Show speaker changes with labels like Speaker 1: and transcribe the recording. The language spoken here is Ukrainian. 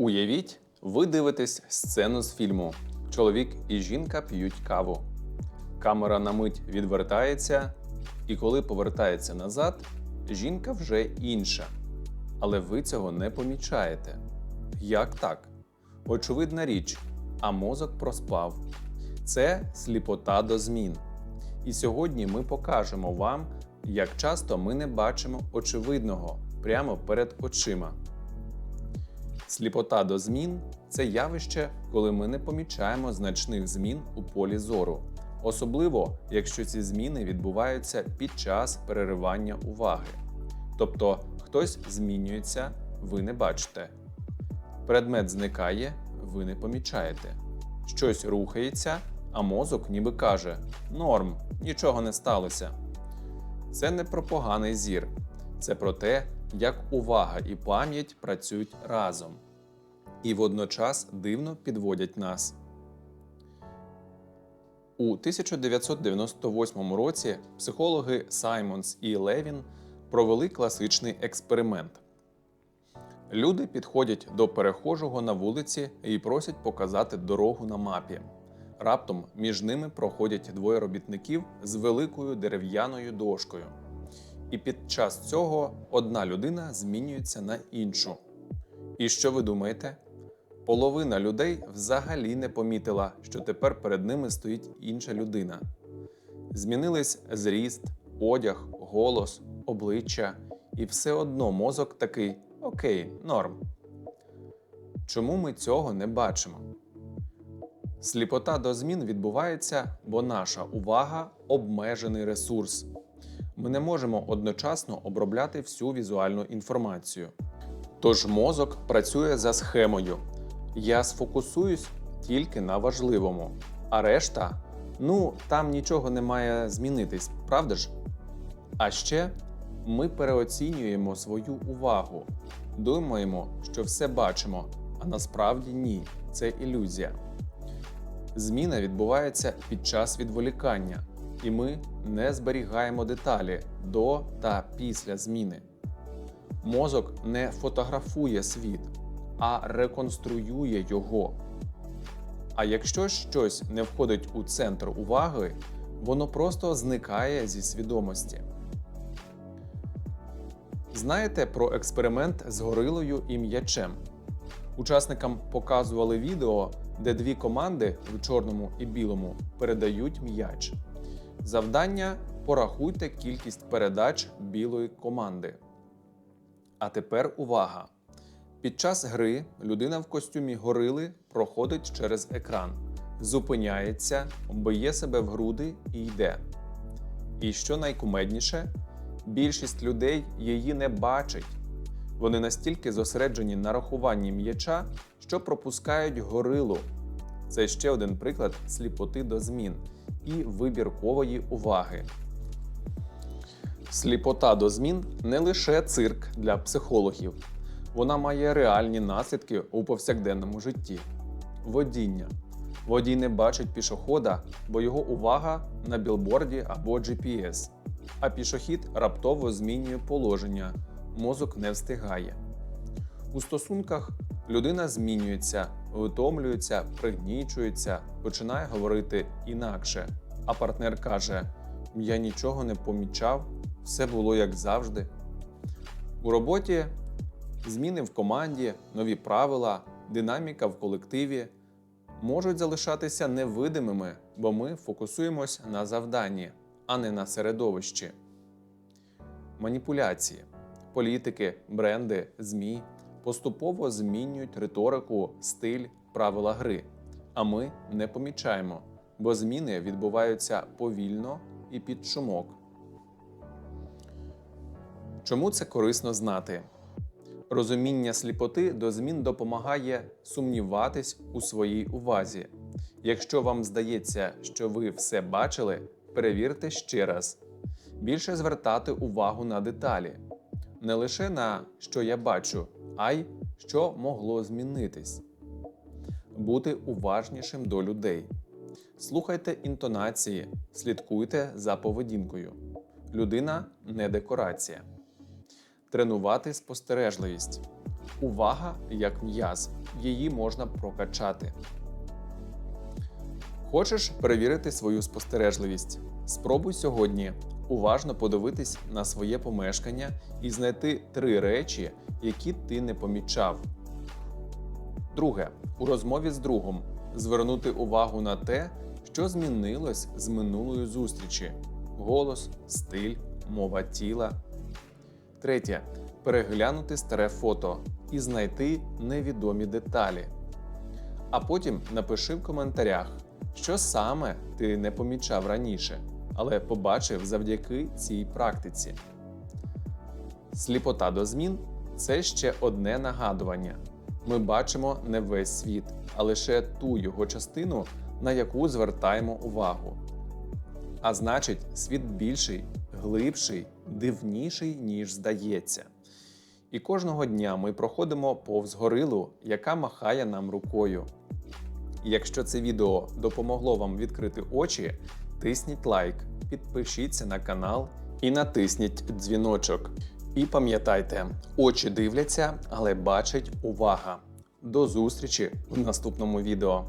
Speaker 1: Уявіть, ви дивитесь сцену з фільму. Чоловік і жінка п'ють каву. Камера на мить відвертається, і коли повертається назад, жінка вже інша. Але ви цього не помічаєте. Як так? Очевидна річ, а мозок проспав. Це сліпота до змін. І сьогодні ми покажемо вам, як часто ми не бачимо очевидного прямо перед очима. Сліпота до змін це явище, коли ми не помічаємо значних змін у полі зору, особливо якщо ці зміни відбуваються під час переривання уваги. Тобто хтось змінюється, ви не бачите. Предмет зникає, ви не помічаєте. Щось рухається, а мозок ніби каже: Норм, нічого не сталося. Це не про поганий зір, це про те, як увага і пам'ять працюють разом і водночас дивно підводять нас. У 1998 році психологи Саймонс і Левін провели класичний експеримент. Люди підходять до перехожого на вулиці і просять показати дорогу на мапі. Раптом між ними проходять двоє робітників з великою дерев'яною дошкою. І під час цього одна людина змінюється на іншу. І що ви думаєте? Половина людей взагалі не помітила, що тепер перед ними стоїть інша людина. Змінились зріст, одяг, голос, обличчя, і все одно мозок такий окей, норм. Чому ми цього не бачимо? Сліпота до змін відбувається, бо наша увага обмежений ресурс. Ми не можемо одночасно обробляти всю візуальну інформацію. Тож мозок працює за схемою. Я сфокусуюсь тільки на важливому, а решта ну, там нічого не має змінитись, правда ж? А ще ми переоцінюємо свою увагу, думаємо, що все бачимо, а насправді ні, це ілюзія. Зміна відбувається під час відволікання, і ми не зберігаємо деталі до та після зміни. Мозок не фотографує світ, а реконструює його. А якщо щось не входить у центр уваги, воно просто зникає зі свідомості. Знаєте про експеримент з горилою і м'ячем? Учасникам показували відео, де дві команди в чорному і білому передають м'яч. Завдання порахуйте кількість передач білої команди. А тепер увага! Під час гри людина в костюмі горили проходить через екран, зупиняється, б'є себе в груди і йде. І що найкумедніше, більшість людей її не бачить. Вони настільки зосереджені на рахуванні м'яча, що пропускають горилу. Це ще один приклад сліпоти до змін і вибіркової уваги. Сліпота до змін не лише цирк для психологів, вона має реальні наслідки у повсякденному житті. Водіння. Водій не бачить пішохода, бо його увага на білборді або GPS. А пішохід раптово змінює положення, мозок не встигає. У стосунках людина змінюється, витомлюється, пригнічується, починає говорити інакше. А партнер каже: Я нічого не помічав, все було як завжди. У роботі зміни в команді, нові правила, динаміка в колективі можуть залишатися невидимими, бо ми фокусуємось на завданні, а не на середовищі. Маніпуляції, політики, бренди, ЗМІ поступово змінюють риторику, стиль, правила гри, а ми не помічаємо, бо зміни відбуваються повільно і під шумок. Чому це корисно знати? Розуміння сліпоти до змін допомагає сумніватись у своїй увазі. Якщо вам здається, що ви все бачили, перевірте ще раз. Більше звертати увагу на деталі. Не лише на що я бачу, а й що могло змінитись. Бути уважнішим до людей. Слухайте інтонації, слідкуйте за поведінкою. Людина не декорація тренувати спостережливість. Увага як м'яз, її можна прокачати. Хочеш перевірити свою спостережливість? Спробуй сьогодні уважно подивитись на своє помешкання і знайти три речі, які ти не помічав. Друге, у розмові з другом звернути увагу на те, що змінилось з минулої зустрічі: голос, стиль, мова тіла. Третє переглянути старе фото і знайти невідомі деталі. А потім напиши в коментарях, що саме ти не помічав раніше, але побачив завдяки цій практиці. Сліпота до змін це ще одне нагадування. Ми бачимо не весь світ, а лише ту його частину, на яку звертаємо увагу. А значить, світ більший, глибший, дивніший, ніж здається. І кожного дня ми проходимо повз горилу, яка махає нам рукою. Якщо це відео допомогло вам відкрити очі, тисніть лайк, підпишіться на канал і натисніть дзвіночок. І пам'ятайте, очі дивляться, але бачить увага. До зустрічі в наступному відео.